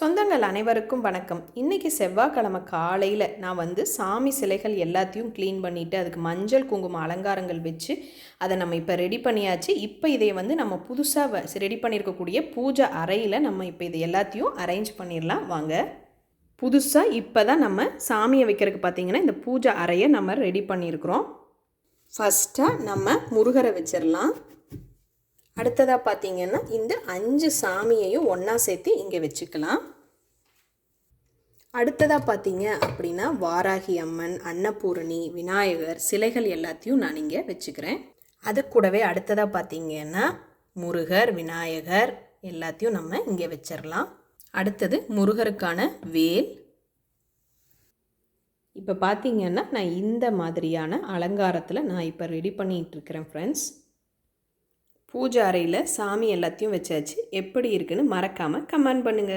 சொந்தங்கள் அனைவருக்கும் வணக்கம். இன்றைக்கி செவ்வாய்க்கிழமை காலையில் நான் வந்து சாமி சிலைகள் எல்லாத்தையும் க்ளீன் பண்ணிவிட்டு அதுக்கு மஞ்சள் குங்குமம் அலங்காரங்கள் வச்சு அதை நம்ம இப்போ ரெடி பண்ணியாச்சு. இப்போ இதை வந்து நம்ம புதுசாக ரெடி பண்ணியிருக்கக்கூடிய பூஜை அறையில் நம்ம இப்போ இது எல்லாத்தையும் அரேஞ்ச் பண்ணிடலாம் வாங்க. புதுசாக இப்போ தான் நம்ம சாமியை வைக்கிறதுக்கு பார்த்தீங்கன்னா இந்த பூஜை அறையை நம்ம ரெடி பண்ணியிருக்கிறோம் ஃபஸ்ட்டாக நம்ம முருகரை வச்சிடலாம் அடுத்ததாக பார்த்தீங்கன்னா இந்த அஞ்சு சாமியையும் ஒன்றா சேர்த்து இங்கே வச்சுக்கலாம். அடுத்ததாக பார்த்தீங்க அப்படின்னா வாராகி அம்மன் அன்னபூரணி விநாயகர் சிலைகள் எல்லாத்தையும் நான் இங்கே வச்சுக்கிறேன். அது கூடவே அடுத்ததாக பார்த்தீங்கன்னா முருகர் விநாயகர் எல்லாத்தையும் நம்ம இங்கே வச்சிடலாம் அடுத்தது முருகருக்கான வேல். இப்போ பார்த்தீங்கன்னா நான் இந்த மாதிரியான அலங்காரத்தில் நான் இப்போ ரெடி பண்ணிகிட்டு இருக்கிறேன் ஃப்ரெண்ட்ஸ் பூஜை அறையில் சாமி எல்லாத்தையும் வச்சாச்சு. எப்படி இருக்குன்னு மறக்காமல் கமெண்ட் பண்ணுங்கள்